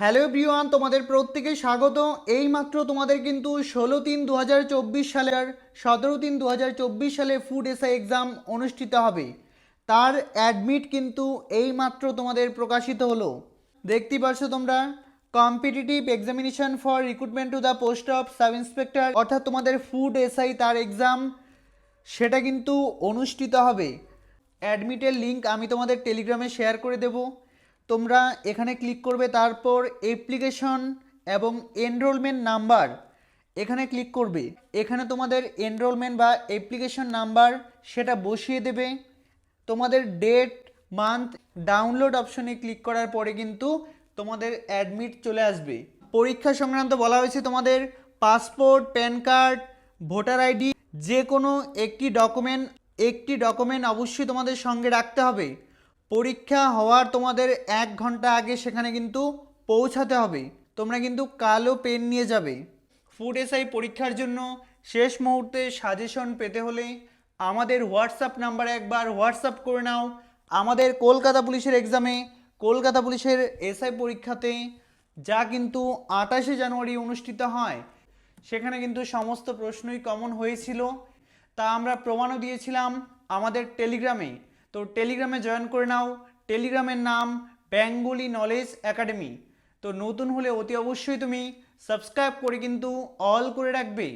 Hello everyone তোমাদের প্রত্যেকে স্বাগত এইমাত্র তোমাদের কিন্তু ষোলো তিন দু হাজার চব্বিশ সালের সতেরো তিন দু হাজার চব্বিশ সালে ফুড এসআই এক্সাম অনুষ্ঠিত হবে। তার অ্যাডমিট কিন্তু এইমাত্র তোমাদের প্রকাশিত হলো। দেখতে পারছ তোমরা competitive examination for recruitment to the post of sub inspector অর্থাৎ তোমাদের ফুড এসআই তার এক্সাম সেটা কিন্তু অনুষ্ঠিত হবে। অ্যাডমিটের লিঙ্ক আমি তোমাদের টেলিগ্রামে শেয়ার করে দেব। তোমরা এখানে ক্লিক করবে তারপর অ্যাপ্লিকেশন এবং এনরোলমেন্ট নাম্বার এখানে ক্লিক করবে। এখানে তোমাদের এনরোলমেন্ট বা অ্যাপ্লিকেশন নাম্বার সেটা বসিয়ে দেবে। তোমাদের ডেট মান্থ ডাউনলোড অপশনে ক্লিক করার পরে কিন্তু তোমাদের অ্যাডমিট চলে আসবে। পরীক্ষা সংক্রান্ত বলা হয়েছে তোমাদের passport PAN card voter ID যে কোনো একটি ডকুমেন্ট একটি ডকুমেন্ট অবশ্যই তোমাদের সঙ্গে রাখতে হবে। পরীক্ষা হওয়ার তোমাদের এক ঘণ্টা আগে সেখানে কিন্তু পৌঁছাতে হবে। তোমরা কিন্তু কালো পেন নিয়ে যাবে। ফুড এসআই পরীক্ষার জন্য শেষ মুহূর্তে সাজেশন পেতে হলে আমাদের হোয়াটসঅ্যাপ নাম্বারে একবার হোয়াটসঅ্যাপ করে নাও। আমাদের কলকাতা পুলিশের এক্সামে কলকাতা পুলিশের এসআই পরীক্ষাতে যা কিন্তু আঠাশে জানুয়ারি অনুষ্ঠিত হয়, সেখানে কিন্তু সমস্ত প্রশ্নই কমন হয়েছিল। তা আমরা প্রমাণও দিয়েছিলাম আমাদের টেলিগ্রামে। তো টেলিগ্রামে জয়েন করে নাও। টেলিগ্রামের নাম বেঙ্গলি নলেজ একাডেমি। তো নতুন হলে অতি অবশ্যই তুমি সাবস্ক্রাইব করে কিন্তু অল করে রাখবে।